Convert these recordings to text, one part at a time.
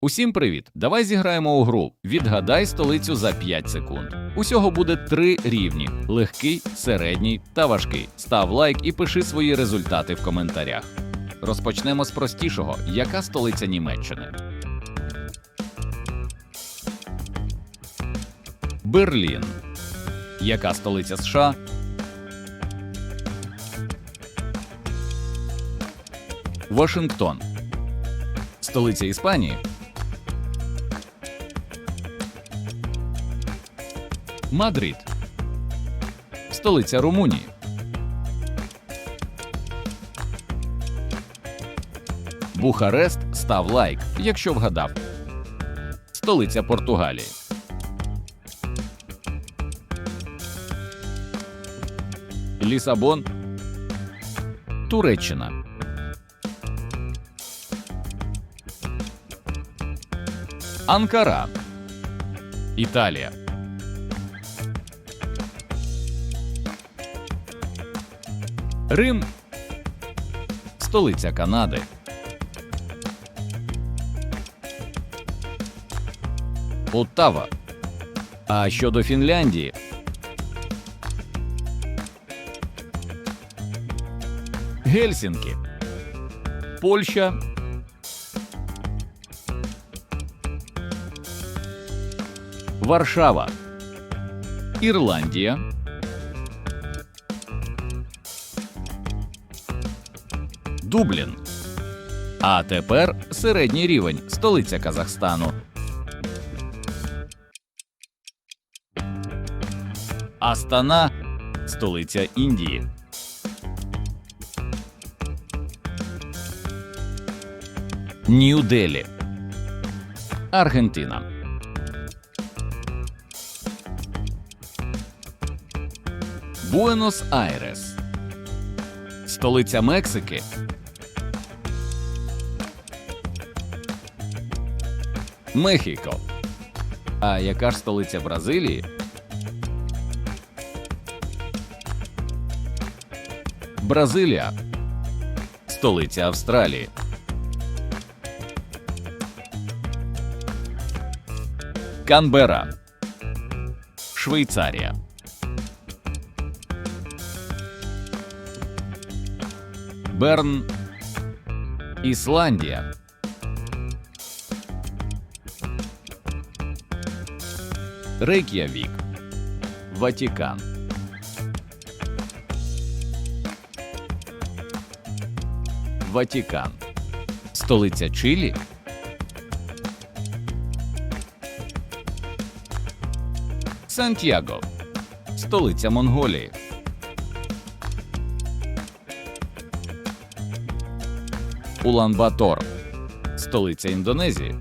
Усім привіт! Давай зіграємо у гру. Відгадай столицю за 5 секунд. Усього буде три рівні: легкий, середній та важкий. Став лайк і пиши свої результати в коментарях. Розпочнемо з простішого: яка столиця Німеччини? Берлін. Яка столиця США? Вашингтон. Столиця Іспанії. Мадрид. Столиця Румунії. Бухарест став лайк, якщо вгадав. Столиця Португалії. Лісабон. Туреччина. Анкара. Італія. Рим. Столиця Канади. Оттава. А щодо Фінляндії. Гельсінкі. Польща. Варшава. Ірландія. Дублін. А тепер середній рівень, столиця Казахстану. Астана столиця Індії. Нью-Делі. Аргентина. Буенос-Айрес. Столиця Мексики. Мехіко. А яка ж столиця Бразилії? Бразилія. Столиця Австралії. Канбера. Швейцарія. Берн. Ісландія. Рейк'явік. Ватікан. Ватікан. Столиця Чилі. Сантьяго. Столиця Монголії. Улан-Батор. Столиця Індонезії.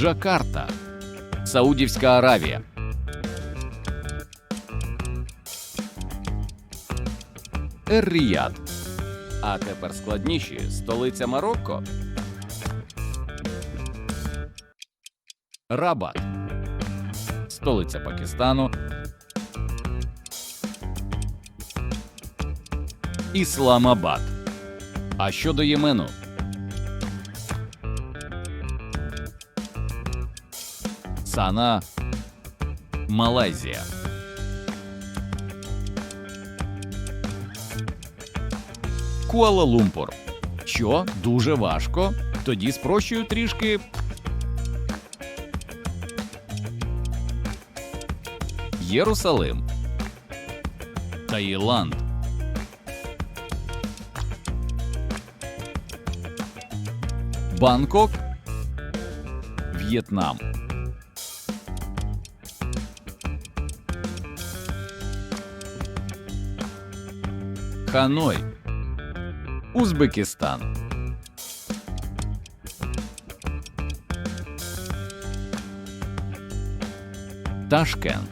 Джакарта. Саудівська Аравія. Ер-Ріяд. А тепер складніші. Столиця Марокко. Рабат. Столиця Пакистану. Ісламабад. А щодо Ємену? Сана. Малайзія. Куала-Лумпур. Що дуже важко. Тоді спрощую трішки. Єрусалим. Таїланд. Бангкок. В'єтнам. Ханой. Узбекистан. Ташкент.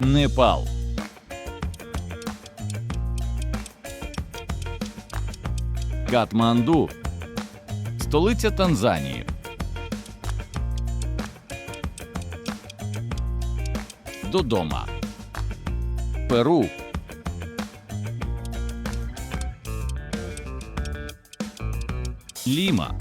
Непал. Катманду. Столиця Танзанії. Додома. Перу. Ліма.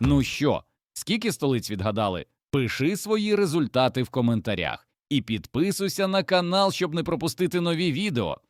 Ну що, скільки столиць відгадали? Пиши свої результати в коментарях і підписуйся на канал, щоб не пропустити нові відео.